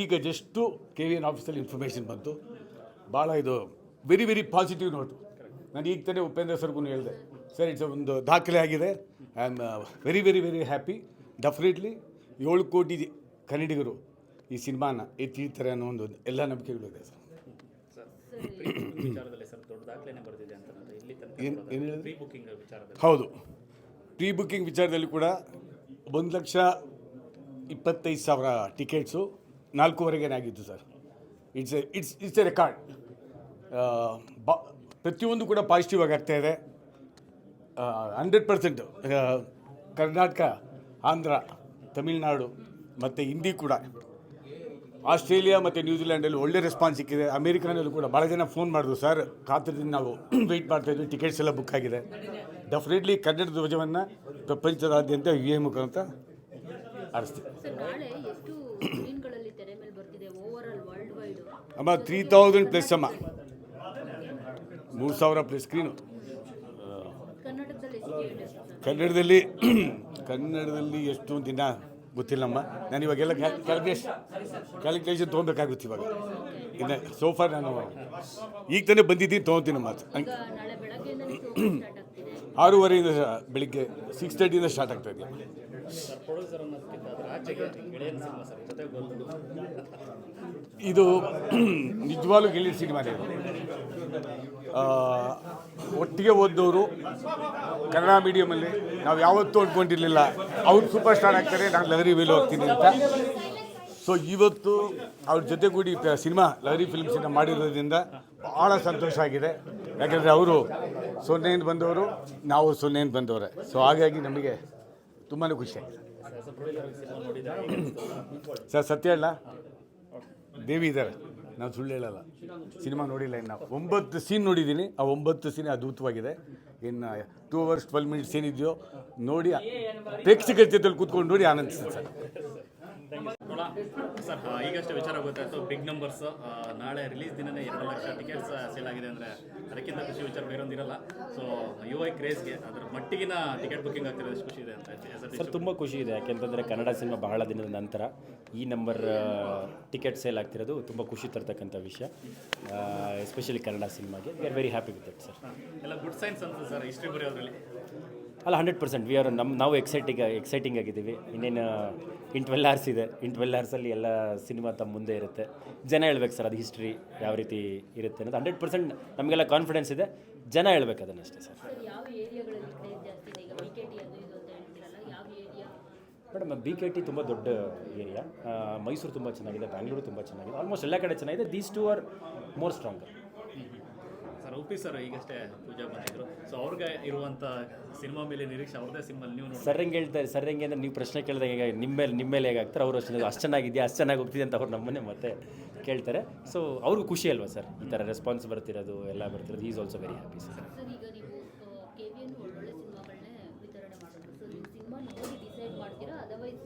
ಈಗ just K V N ಆಫೀಸಲ್ಲಿ information ಬಂತು. ಭಾಳ ಇದು ವೆರಿ ವೆರಿ ಪಾಸಿಟಿವ್ ನೋಟು ನಾನು ಈಗ ತಾನೇ ಉಪೇಂದ್ರ ಸರ್ಗೂ ಹೇಳಿದೆ ಸರ್ ಇಟ್ಸ್ ಒಂದು ದಾಖಲೆ ಆಗಿದೆ. I am very very very happy definitely ಏಳು ಕೋಟಿ ಕನ್ನಡಿಗರು ಈ ಸಿನಿಮಾನ ಎತ್ತಿರ್ತಾರೆ ಅನ್ನೋ ಒಂದು ಎಲ್ಲ ನಂಬಿಕೆಗಳಿದೆ ಸರ್ ಹೌದು ಪ್ರೀ ಬುಕ್ಕಿಂಗ್ ವಿಚಾರದಲ್ಲಿ ಕೂಡ ಒಂದು ಲಕ್ಷ ಇಪ್ಪತ್ತೈದು ಸಾವಿರ ಟಿಕೆಟ್ಸು ನಾಲ್ಕೂವರೆಗೇನೆ ಆಗಿತ್ತು sir it's a it's it's a record ಬ, ಪ್ರತಿಯೊಂದು ಕೂಡ ಪಾಸಿಟಿವ್ ಆಗಿ ಆಗ್ತಾ ಇದೆ. ಹಂಡ್ರೆಡ್ ಪರ್ಸೆಂಟ್ ಕರ್ನಾಟಕ, ಆಂಧ್ರ, ತಮಿಳ್ನಾಡು, ಮತ್ತು ಹಿಂದಿ ಕೂಡ. ಆಸ್ಟ್ರೇಲಿಯಾ ಮತ್ತು ನ್ಯೂಜಿಲ್ಯಾಂಡಲ್ಲಿ ಒಳ್ಳೆ ರೆಸ್ಪಾನ್ಸ್ ಸಿಕ್ಕಿದೆ. ಅಮೇರಿಕಾನಲ್ಲೂ ಕೂಡ ಭಾಳ ಜನ ಫೋನ್ ಮಾಡಿದ್ರು ಸರ್ ಕಾತರದಿಂದ ನಾವು ವೆಯ್ಟ್ ಮಾಡ್ತಾಯಿದ್ವಿ ಟಿಕೆಟ್ಸ್ ಎಲ್ಲ ಬುಕ್ ಆಗಿದೆ. ಡೆಫಿನೆಟ್ಲಿ ಕನ್ನಡ ಧ್ವಜವನ್ನು ಪ್ರಪಂಚದಾದ್ಯಂತ ಯು ಎ ಮುಖಾಂತ ಆರಿಸ್ತೀವಿ ಸರ್ ನಾಳೆ ಎಷ್ಟು ಸ್ಕ್ರೀನ್ಗಳಲ್ಲಿ ತೆರೆ ಮೇಲೆ ಬರ್ತಿದೆ ಓವರ್ ಆಲ್ ವರ್ಲ್ಡ್ ವೈಡ್ ಅಮ್ಮ ತ್ರೀ ತೌಸಂಡ್ ಪ್ಲಸ್ ಅಮ್ಮ. ಮೂರು ಸಾವಿರ ಪ್ಲಸ್ ಸ್ಕ್ರೀನು ಕನ್ನಡದಲ್ಲಿ ಕನ್ನಡದಲ್ಲಿ ಎಷ್ಟು ದಿನ ಗೊತ್ತಿಲ್ಲಮ್ಮ. ನಾನು ಇವಾಗೆಲ್ಲ ಕ್ಯಾಲ್ಕುಲೇಷನ್ ಕ್ಯಾಲ್ಕುಲೇಷನ್ ತೊಗೊಬೇಕಾಗುತ್ತೆ ಇವಾಗ. ಇನ್ನು ಸೋಫಾರ್ ನಾನು ಈಗ ತಾನೇ ಬಂದಿದ್ದೀನಿ ತೊಗೊತೀನಮ್ಮ ಮಾತು ಹಂಗೆ ಆರೂವರೆಯಿಂದ ಬೆಳಿಗ್ಗೆ ಸಿಕ್ಸ್ ತರ್ಟಿಯಿಂದ ಸ್ಟಾರ್ಟ್ ಆಗ್ತಾ ಇದೆ ನಿಜವಾಗ್ಲೂ ಗೆಲ್ಲಿದ ಸಿನಿಮಾ ಇದು. ಒಟ್ಟಿಗೆ ಓದ್ದವರು ಕನ್ನಡ ಮೀಡಿಯಮಲ್ಲಿ ನಾವು ಯಾವತ್ತೂ ಅಂದ್ಕೊಂಡಿರಲಿಲ್ಲ ಅವ್ರು ಸೂಪರ್ ಸ್ಟಾರ್ ಆಗ್ತಾರೆ, ನಾನು ಲಹರಿ ವೇಲು ಹೋಗ್ತೀನಿ ಅಂತ. ಸೊ ಇವತ್ತು ಅವ್ರ ಜೊತೆಗೂಡಿ ಸಿನಿಮಾ, ಲಹರಿ ಫಿಲ್ಮ್ಸನ್ನು ಮಾಡಿರೋದ್ರಿಂದ ಭಾಳ ಸಂತೋಷ ಆಗಿದೆ. ಯಾಕಂದರೆ ಅವರು ಸೊನ್ನೆಯಿಂದ ಬಂದವರು, ನಾವು ಸೊನ್ನೆಯಿಂದ ಬಂದವರೇ. ಸೊ ಹಾಗಾಗಿ ನಮಗೆ ತುಂಬಾ ಖುಷಿಯಾಗಿದೆ ಸರ್, ಸತ್ಯ ಹೇಳ ದೇವಿ ಇದ್ದಾರೆ. ನಾವು ಸುಳ್ಳು ಹೇಳಲ್ಲ. ಸಿನಿಮಾ ನೋಡಿಲ್ಲ ಇನ್ನು. ಒಂಬತ್ತು ಸೀನ್ ನೋಡಿದ್ದೀನಿ. ಆ ಒಂಬತ್ತು ಸೀನ್ ಅದ್ಭುತವಾಗಿದೆ. ಇನ್ನು ಟೂ ಅವರ್ಸ್ ಟ್ವೆಲ್ ಮಿನಿಟ್ಸ್ ಏನಿದೆಯೋ ನೋಡಿ ಪ್ರೇಕ್ಷಕರ ಜೊತೆಲಿ ಕೂತ್ಕೊಂಡು ನೋಡಿ ಆನಂದಿಸ್ತೀನಿ ಸರ್. ಸರ್ ಈಗಷ್ಟೇ ವಿಚಾರ ಗೊತ್ತಾಯ್ತು. ಬಿಗ್ ನಂಬರ್ಸ್ ನಾಳೆ ರಿಲೀಸ್ ದಿನನೇ ಎರಡು ಲಕ್ಷ ಟಿಕೆಟ್ಸ್ ಸೇಲ್ ಆಗಿದೆ ಅಂದರೆ ಅದಕ್ಕಿಂತ ಖುಷಿ ವಿಚಾರ ಬೇರೊಂದಿರಲ್ಲ ಸೊ ಯು ಐ ಕ್ರೇಜ್ಗೆ ಅದರ ಮಟ್ಟಿಗಿನ ಟಿಕೆಟ್ ಬುಕ್ಕಿಂಗ್ ಆಗ್ತಿರೋದು ಎಷ್ಟು ಖುಷಿ ಇದೆ ಅಂತ ಸರ್ ತುಂಬ ಖುಷಿ ಇದೆ. ಯಾಕೆಂತಂದರೆ ಕನ್ನಡ ಸಿನಿಮಾ ಬಹಳ ದಿನದ ನಂತರ ಈ ನಂಬರ್ ಟಿಕೆಟ್ ಸೇಲ್ ಆಗ್ತಿರೋದು ತುಂಬ ಖುಷಿ ತರ್ತಕ್ಕಂಥ ವಿಷಯ. ಎಸ್ಪೆಷಲಿ ಕನ್ನಡ ಸಿನಿಮಾಗೆ. We are very happy with it sir ಎಲ್ಲ ಗುಡ್ ಸೈನ್ಸ್ ಅಂತ ಸರ್ ಹಿಸ್ಟ್ರಿ ಬರೆಯೋದ್ರಲ್ಲಿ. ಅಲ್ಲ ಹಂಡ್ರೆಡ್ ಪರ್ಸೆಂಟ್ ವಿ ಆರ್ ನಮ್ಮ ನಾವು ಎಕ್ಸೈಟಿಂಗ್ ಎಕ್ಸೈಟಿಂಗ್ ಆಗಿದ್ದೀವಿ. ಇನ್ನೇನು ಇನ್ ಟ್ವೆಲ್ ಅವರ್ಸ್ ಇದೆ. ಇನ್ ಟ್ವೆಲ್ ಅವರ್ಸಲ್ಲಿ ಎಲ್ಲ ಸಿನಿಮಾ ತಮ್ಮ ಮುಂದೆ ಇರುತ್ತೆ. ಜನ ಹೇಳ್ಬೇಕು ಸರ್ ಅದು ಹಿಸ್ಟ್ರಿ ಯಾವ ರೀತಿ ಇರುತ್ತೆ ಅನ್ನೋದು. ಹಂಡ್ರೆಡ್ ಪರ್ಸೆಂಟ್ ನಮಗೆಲ್ಲ ಕಾನ್ಫಿಡೆನ್ಸ್ ಇದೆ. ಜನ ಹೇಳ್ಬೇಕು ಅದನ್ನಷ್ಟೇ ಸರ್ ಸರ್ ಯಾವ ಏರಿಯಾಗಳಲ್ಲಿ ಕ್ರೇಜ್ ಜಾಸ್ತಿ ಇದೆ ಈಗ ವಿ ಕೆ ಟಿ ಅದು ಇದು ಅಂತ ಹೇಳ್ತೀರಲ್ಲ ಯಾವ area madam B K T ತುಂಬ ದೊಡ್ಡ ಏರಿಯಾ. ಮೈಸೂರು ತುಂಬ ಚೆನ್ನಾಗಿದೆ ಬ್ಯಾಂಗ್ಳೂರು ತುಂಬ ಚೆನ್ನಾಗಿದೆ. ಆಲ್ಮೋಸ್ಟ್ ಎಲ್ಲ ಕಡೆ ಚೆನ್ನಾಗಿದೆ. These two are more strong sir Uppi sir ಈಗಷ್ಟೇ ಪೂಜಾ ಬಂದಿದ್ರು ಸೊ ಅವ್ರಿಗೆ ಇರುವಂಥ ಸಿನಿಮಾ ಮೇಲೆ ನಿರೀಕ್ಷೆ ಅವ್ರದ್ದೇ ಸಿನಿಮಲ್ಲಿ ನೀವು ನೋಡಿ ಸರ್ ಹೆಂಗೆ ಹೇಳ್ತಾರೆ ಸರ್ ಹೆಂಗೆ ಅಂದರೆ ನೀವು ಪ್ರಶ್ನೆ ಕೇಳಿದಾಗ ಹೇಗೆ ನಿಮ್ಮ ಮೇಲೆ ನಿಮ್ಮ ಮೇಲೆ ಹೇಗೆ ಆಗ್ತಾರೆ? ಅವರು ಅಷ್ಟು ಅಷ್ಟು ಚೆನ್ನಾಗಿದೆಯಾ ಅಷ್ಟು ಚೆನ್ನಾಗಿ ಹೋಗ್ತಿದೆ ಅಂತ ಅವ್ರು ನಮ್ಮನ್ನೇ ಮತ್ತೆ ಕೇಳ್ತಾರೆ. ಸೊ ಅವ್ರಿಗೂ ಖುಷಿ ಅಲ್ವಾ ಸರ್? ಈ ಥರ ರೆಸ್ಪಾನ್ಸ್ ಬರ್ತಿರೋದು ಎಲ್ಲ ಬರ್ತಿರೋದು. Is also very happy sir sir ಈಗ ನೀವು ಕೆ ವಿ ಎನ್ ಒಳ್ಳೊಳ್ಳೆ ಸಿನಿಮಾಗಳನ್ನೇ ವಿತರಣೆ ಮಾಡೋದು ಸೊ ನೀವು ಸಿನಿಮಾ ನೋಡಿ ಡಿಸೈಡ್ ಮಾಡ್ತೀರಾ ಅದರ್ವೈಸ್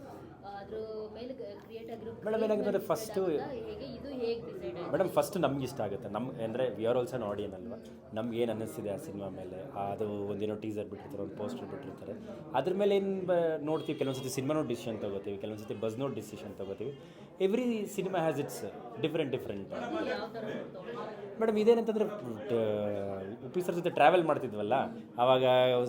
ಅದ್ರ ಮೇಲೆ ಕ್ರಿಯೇಟ್ ಆಗಿರೋ ಮೇಡಮ್ ಏನಾಗುತ್ತೆ ಫಸ್ಟು ಹೇಗೆ ಇದು ಹೇಗೆ ಡಿಸೈಡ್ ಆಗಿದೆ ಮೇಡಮ್ ಫಸ್ಟ್ ನಮ್ಗೆ ಇಷ್ಟ ಆಗುತ್ತೆ. ನಮ್ ಅಂದರೆ ವಿ ಆರ್ ಆಲ್ಸೋ ಆಡಿಯನ್ ಅಲ್ವಾ? ನಮ್ಗೆ ಏನು ಅನ್ನಿಸ್ತಿದೆ ಆ ಸಿನಿಮಾ ಮೇಲೆ? ಅದು ಒಂದೇನೋ ಟೀಸರ್ ಬಿಟ್ಟಿರ್ತಾರೆ ಒಂದು ಪೋಸ್ಟರ್ ಬಿಟ್ಟಿರ್ತಾರೆ. ಅದ್ರ ಮೇಲೆ ಏನು ನೋಡ್ತೀವಿ ಕೆಲವೊಂದು ಸತಿ ಸಿನಿಮಾ ನೋಡಿ ಡಿಸಿಷನ್ ತಗೋತೀವಿ ಕೆಲವೊಂದು ಸತಿ ಬಸ್ ನೋಡ್ ಡಿಸಿಷನ್ ತಗೋತೀವಿ. Every cinema has it's different different madam ಇದೇನಂತಂದರೆ Uppi sir ಜೊತೆ ಟ್ರಾವೆಲ್ ಮಾಡ್ತಿದ್ವಲ್ಲ ಅವಾಗ ಅವಾಗ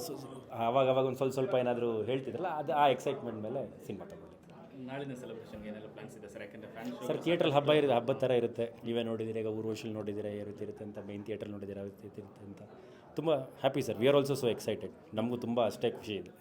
ಆವಾಗ ಅವಾಗ ಒಂದು ಸ್ವಲ್ಪ ಸ್ವಲ್ಪ ಏನಾದರೂ ಹೇಳ್ತಿದ್ರಲ್ಲ ಅದು ಆ ಎಕ್ಸೈಟ್ಮೆಂಟ್ ಮೇಲೆ ಸಿನಿಮಾ ತಗೊಂಡಿದ್ದೆ ನಾಳಿನ ಸೆಲೆಬ್ರೇಷನ್ಗೆ ಏನೆಲ್ಲ ಪ್ಲಾನ್ಸ್ ಇದೆ? ಸರ್ ಯಾಕಂದರೆ ಫ್ಯಾನ್ ಸರ್ ಥಿಯೇಟ್ರಲ್ಲಿ ಹಬ್ಬ ಇರುತ್ತೆ ಹಬ್ಬದ ಥರ ಇರುತ್ತೆ. ನೀವೇ ನೋಡಿದಿರಿ ಈಗ ಊರ್ವಶಿಲ್ ನೋಡಿದ್ದೀರಾ ಯಾವ ರೀತಿ ಇರುತ್ತೆ ಅಂತ ಮೇನ್ ಥಿಯೇಟ್ರಲ್ಲಿ ನೋಡಿದ್ದೀರಾ ಯಾವ ರೀತಿ ಇರುತ್ತೆ ಅಂತ. ತುಂಬ happy sir. We are also so excited ನಮಗೂ ತುಂಬ ಅಷ್ಟೇ ಖುಷಿ ಇದೆ.